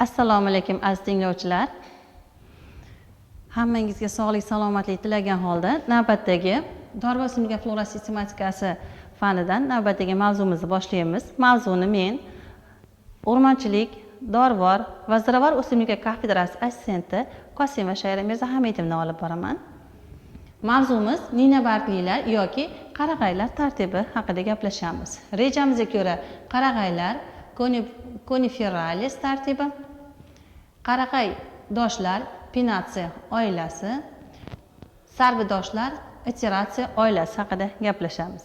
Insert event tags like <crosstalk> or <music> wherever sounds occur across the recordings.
assalomu alaykum aziz tinglovchilar. Hammangizga sog'lik salomatlik tilagan holda navbatdagi dorva flora sistematikasi fanidan navbatdagi mavzumizni boshlaymiz. Mavzuni men o'rmonchilik dorivor va ziravor o'simliklar kafedrasi assistenti qosimova shayra mirzahamidovna olib boraman. Mavzumiz ninabarglilar yoki qarag'aylar tartibi haqida gaplashamiz. Rejamizga ko'ra qarag'aylar koniferalis tartibi qarag'ay doshlar pinatsiya oilasi sarbidoshlar iteratsiya oilasi haqida gaplashamiz.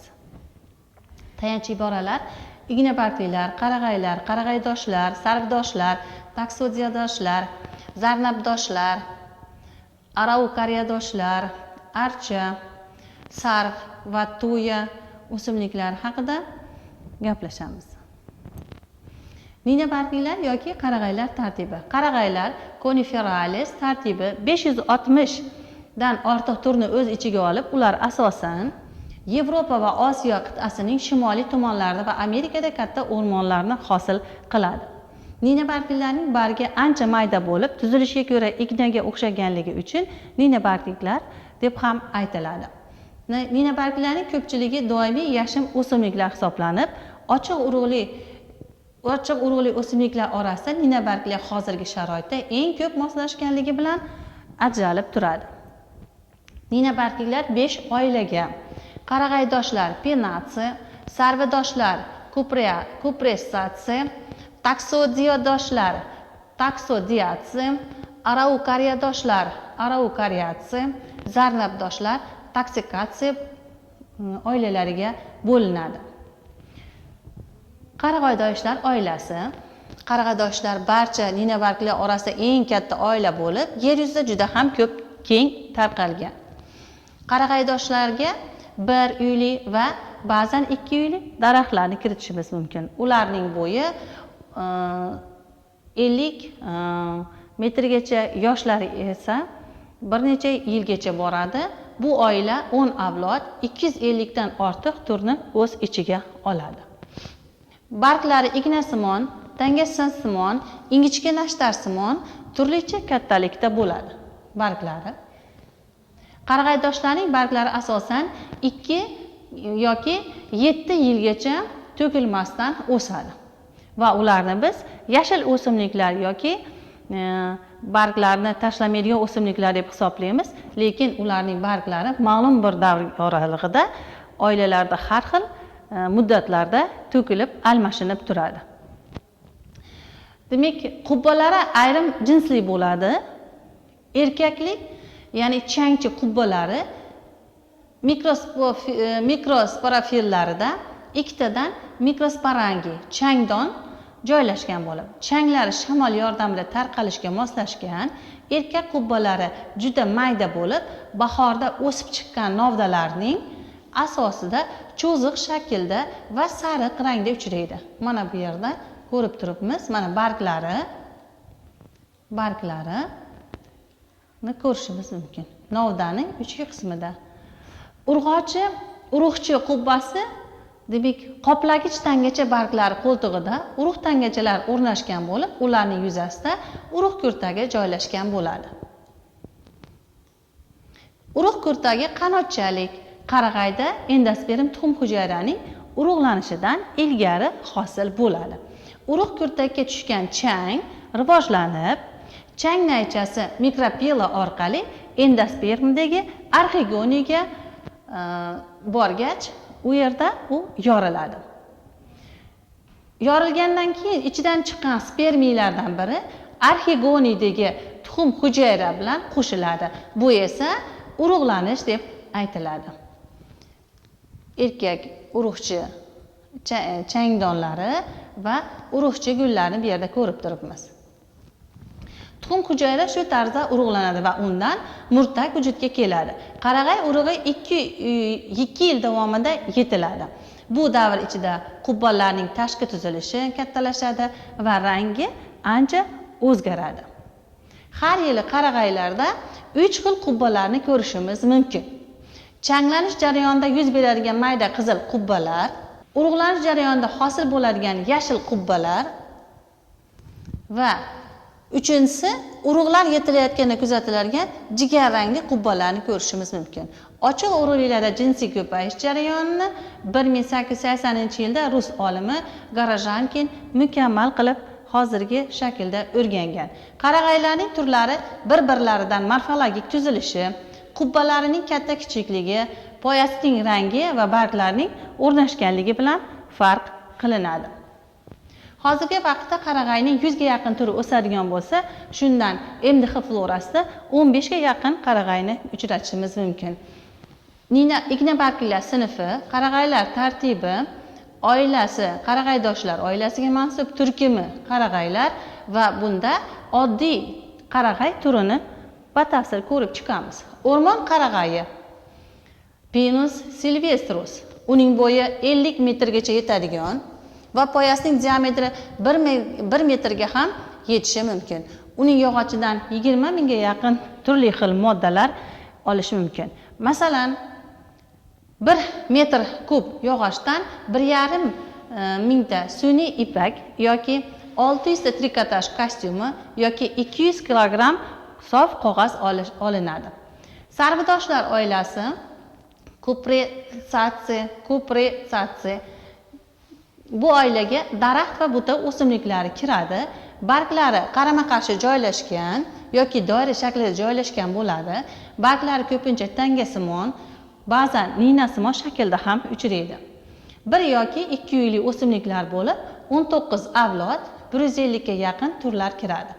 Tayanch iboralar ignabargliklar qarag'aylar qarag'aydoshlar sarvdoshlar taksodiyadoshlar zarnabdoshlar araukariyadoshlar archa sarv va tuya o'simliklar haqida gaplashamiz. Ninabargliklar yoki qarag'aylar tartibi. Qarag'aylar koniferalis tartibi 560 dan ortiq turni o'z ichiga olib ular asosan yevropa va osiyo qit'asining shimoliy tomonlarida va amerikada katta o'rmonlarni hosil qiladi. Ninabargliklarning bargi ancha mayda bo'lib tuzilishiga ko'ra ignaga o'xshaganligi uchun ninabargliklar deb ham aytiladi. Ninabargliklarning ko'pchiligi doimiy yashim o'simliklar hisoblanib ochiq urug'li ochiq urug'li o'simliklar orasida ninabarglar hozirgi sharoitda eng ko'p moslashganligi bilan ajralib turadi. Ninabargliklar besh oilaga qarag'aydoshlar penatsi sarvidoshlar kupressatsi taksodiodoshlar taksodiatsiya araukariyadoshlar araukaryatsiya zarnabdoshlar taksikatsiya mm, oilalariga bo'linadi. Qarag'aydoshlar oilasi. Qarag'aydoshlar barcha ninabarglar orasida eng katta oila bo'lib yer yuzida juda ham ko'p keng tarqalgan. Qarag'aydoshlarga bir uyli va ba'zan ikki uyli daraxtlarni kiritishimiz mumkin. Ularning bo'yi e, ellik e, metrgacha yoshlari esa bir necha yilgacha boradi. Bu oila o'n avlod ikki yuz ellikdan ortiq turni o'z ichiga oladi. Barglari ignasimon tangasimon ingichka nashtarsimon turlicha kattalikda bo'ladi. Barglari. Qarag'aydoshlarning barglari asosan ikki yoki yetti yilgacha to'kilmasdan o'sadi. Va ularni biz yashil o'simliklar yoki e, barglarni tashlamaydigan o'simliklar deb hisoblaymiz. Lekin ularning barglari ma'lum bir davr oralig'ida oilalarda har xil E, muddatlarda to'kilib almashinib turadi. Demak qubbalari ayrim jinsli bo'ladi. Erkaklik ya'ni changchi qubbalari e, mikrosporofillarida ikkitadan mikrosporangi changdon joylashgan bo'lib changlari shamol yordamida tarqalishga moslashgan erkak qubbalari juda mayda bo'lib bahorda o'sib chiqqan novdalarning asosida cho'ziq shaklda va sariq rangda uchraydi. Mana bu yerda ko'rib turibmiz. Mana barglari barglarini ko'rishimiz mumkin. Novdaning ichki qismida. Urg'ochi urug'chi qubbasi demak qoplagich tangacha barglari qo'ltig'ida urug' tangachalar o'rnashgan bo'lib ularning yuzasida urug' kurtagi joylashgan bo'ladi. Urug' kurtagi qanotchalik? Qarag'ayda endosperm tuxum hujayraning urug'lanishidan ilgari hosil bo'ladi. Urug' kurtakka tushgan chang rivojlanib chang naychasi mikropila orqali endospermdagi arxigoniyaga e, borgach u yerda u yoriladi. Yorilgandan keyin ichidan chiqqan spermiylardan biri arxigonidagi tuxum hujayra bilan qo'shiladi. Bu esa urug'lanish deb aytiladi. Erkak urug'chi changdonlari va urug'chi gullarni bu yerda ko'rib turibmiz. Tuxum hujayra shu tarzda urug'lanadi va undan murtak vujudga keladi. Qarag'ay urug'i ikki e, ikki yil davomida yetiladi. Bu davr ichida qubbalarning tashqi tuzilishi kattalashadi va rangi ancha o'zgaradi. Har yili qarag'aylarda uch xil qubbalarni ko'rishimiz mumkin. Changlanish jarayonida yuz beradigan mayda qizil qubbalar urug'lanish jarayonida hosil bo'ladigan yashil qubbalar va uchinchisi urug'lar yetilayotganda kuzatiladigan jigar rangli qubbalarni ko'rishimiz mumkin. Ochiq urug'liklarda jinsiy ko'payish jarayonini bir ming sakkiz yuz saksoninchi yilda rus olimi garajankin mukammal qilib hozirgi shaklda o'rgangan. Qarag'aylarning turlari bir birlaridan morfologik tuzilishi qubbalarining katta kichikligi poyasining rangi va barglarining o'rnashganligi bilan farq qilinadi. Hozirgi vaqtda qarag'ayning yuzga yaqin turi o'sadigan bo'lsa shundan mdh florasida o'n beshga yaqin qarag'ayni uchratishimiz mumkin. Nina ignabarglar sinfi qarag'aylar tartibi oilasi qarag'aydoshlar oilasiga mansub turkumi qarag'aylar va bunda oddiy qarag'ay turini batafsil ko'rib chiqamiz. O'rmon qarag'ayi pinus silvestrus uning bo'yi 50 metrgacha yetadigan va poyasining diametri 1 metrga ham yetishi mumkin. Uning yog'ochidan 20 mingga yaqin turli xil moddalar olish mumkin. Masalan bir metr kub yog'ochdan bir yarim e, mingta sun'iy ipak yoki 600 ta trikotaj kostyumi yoki 200 kilogramm sof qog'oz olinadi. Sarvidoshlar oilasi kupresatsiya kupresatsiya bu oilaga daraxt va buta o'simliklari kiradi. Barglari qarama qarshi joylashgan yoki doira shaklida joylashgan bo'ladi. Barglari ko'pincha tangasimon ba'zan ninasimon shaklda ham uchraydi. Bir yoki ikki uyli o'simliklar bo'lib o'n to'qqiz avlod bir yuz ellikka yaqin turlar kiradi.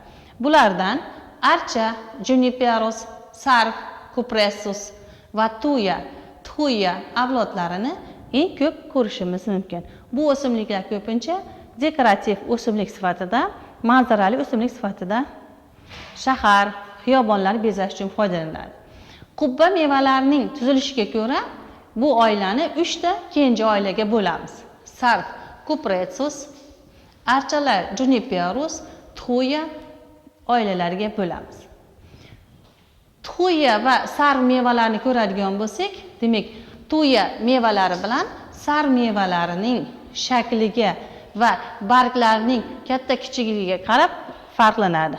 Bulardan archa juniperus sarv kupressus va tuya tuya avlodlarini eng ko'p ko'rishimiz mumkin. Bu o'simliklar ko'pincha dekorativ o'simlik sifatida manzarali o'simlik sifatida shahar xiyobonlar bezash uchun foydalaniladi. Qubba mevalarining tuzilishiga ko'ra bu oilani uchta kenja oilaga bo'lamiz. Sarv, kupretsus archalar juniperus tuya oilalarga bo'lamiz. Tuya va sar mevalarni ko'radigan bo'lsak demak tuya mevalari bilan sar mevalarining shakliga va barglarining katta kichikligiga qarab farqlanadi.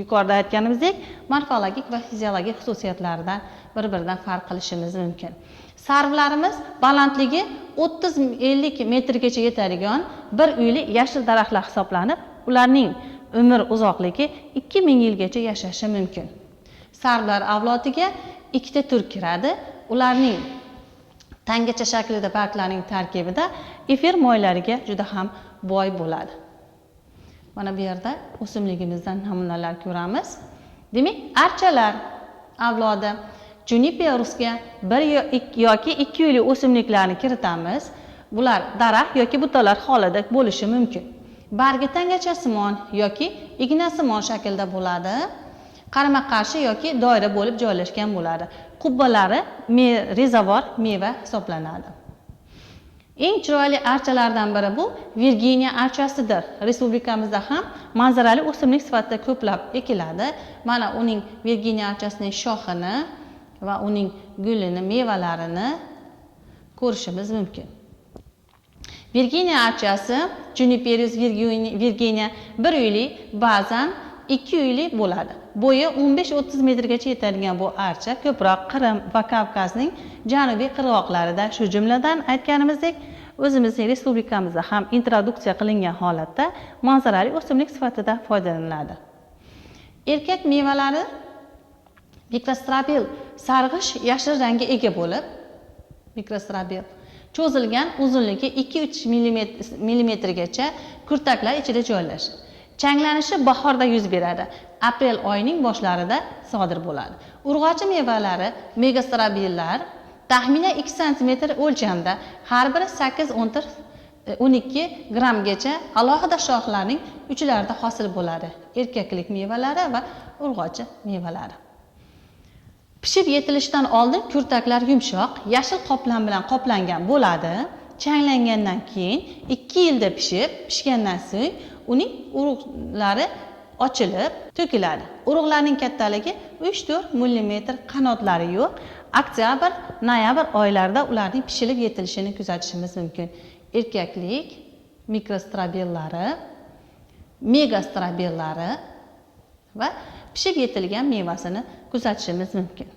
Yuqorida aytganimizdek morfologik va fiziologik xususiyatlaridan bir biridan farq qilishimiz mumkin. Sarvlarimiz balandligi o'ttiz ellik metrgacha yetadigan bir uyli yashil daraxtlar hisoblanib ularning umr uzoqligi ikki ming yilgacha yashashi mumkin. Sarblar avlodiga ikkita tur kiradi. Ularning tangacha shaklida barglarning tarkibida efir moylariga juda ham boy bo'ladi. Mana bu yerda o'simligimizdan namunalar ko'ramiz. Demak archalar avlodi juniperusga bir yoki ikki yillik o'simliklarni kiritamiz. Bular daraxt yoki butalar holida bo'lishi mumkin. Bargi tangachasimon yoki ignasimon shaklda bo'ladi qarama qarshi yoki doira bo'lib joylashgan bo'ladi. Qubbalari me, rezavor meva hisoblanadi. Eng chiroyli archalardan biri bu virginiya archasidir. Respublikamizda ham manzarali o'simlik sifatida ko'plab ekiladi. Mana uning virginiya archasining shoxini va uning gulini mevalarini ko'rishimiz mumkin. Virginiya archasi Juniperus virginia bir uyli ba'zan ikki uyli bo'ladi bo'yi 15-30 metrgacha yetadigan bu archa ko'proq Qrim va Kavkazning janubiy qirg'oqlarida, shu jumladan aytganimizdek, o'zimizning respublikamizda ham introduksiya qilingan holatda manzarali o'simlik sifatida foydalaniladi. Erkak mevalari mikrostrabil sarg'ish yashil rangga ega bo'lib, mikrostrabil cho'zilgan uzunligi 2-3 mm kurtaklar ichida joylash. Changlanishi bahorda yuz beradi. Aprel oyining boshlarida sodir bo'ladi. Urg'ochi mevalari megastrabillar taxminan 2 santimetr o'lchamda har biri sakkiz o'n e, o'n ikki grammgacha alohida shoxlarning uchlarida hosil bo'ladi. Erkaklik mevalari va urg'ochi mevalari. Pishib yetilishidan oldin kurtaklar yumshoq yashil qoplam bilan qoplangan bo'ladi. Changlangandan keyin ikki yilda pishib pishgandan so'ng uning urug'lari ochilib to'kiladi. Urug'larning kattaligi uch to'rt millimetr qanotlari yo'q. Oktyabr noyabr oylarida ularning pishilib yetilishini kuzatishimiz mumkin. Erkaklik mikrostrobellari megastrobellari va pishib yetilgan mevasini kuzatishimiz mumkin.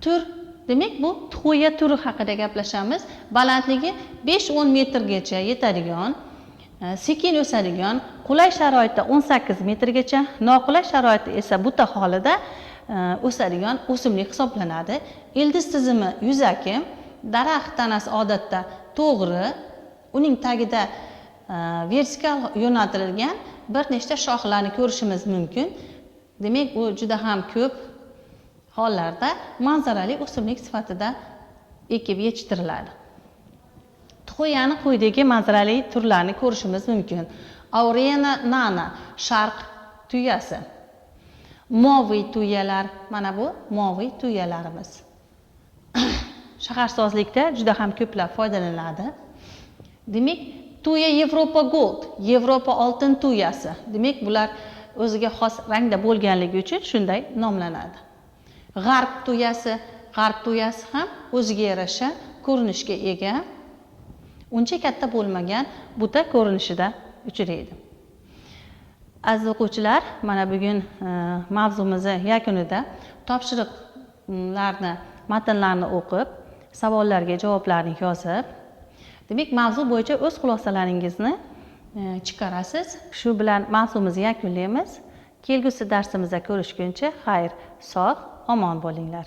Tur. Demak bu tuxuya turi haqida gaplashamiz. Balandligi 5-10 metrgacha yetadigan e, sekin o'sadigan qulay sharoitda 18 metrgacha noqulay sharoitda esa buta holida e, o'sadigan o'simlik hisoblanadi. Ildiz tizimi yuzaki daraxt tanasi odatda to'g'ri uning tagida e, vertikal yo'naltirilgan bir nechta shoxlarni ko'rishimiz mumkin. Demak u juda ham ko'p hollarda manzarali o'simlik sifatida ekib yetishtiriladi. Tuxuyani quyidagi manzarali turlarini ko'rishimiz mumkin. Aurena nana sharq tuyasi. Moviy tuyalar mana bu moviy tuyalarimiz. <coughs> Shaharsozlikda juda ham ko'plab foydalaniladi. Demak tuya yevropa gold yevropa oltin tuyasi. Demak bular o'ziga xos rangda bo'lganligi uchun shunday nomlanadi. G'arb tuyasi g'arb tuyasi ham o'ziga yarasha ko'rinishga ega. Uncha katta bo'lmagan buta ko'rinishida uchraydi. Aziz o'quvchilar mana bugun e, mavzumizni yakunida topshiriqlarni matnlarni o'qib savollarga javoblarni yozib demak mavzu bo'yicha o'z xulosalaringizni e, chiqarasiz. Shu bilan mavzumizni yakunlaymiz. Kelgusi darsimizda ko'rishguncha xayr sog' omon bo'linglar.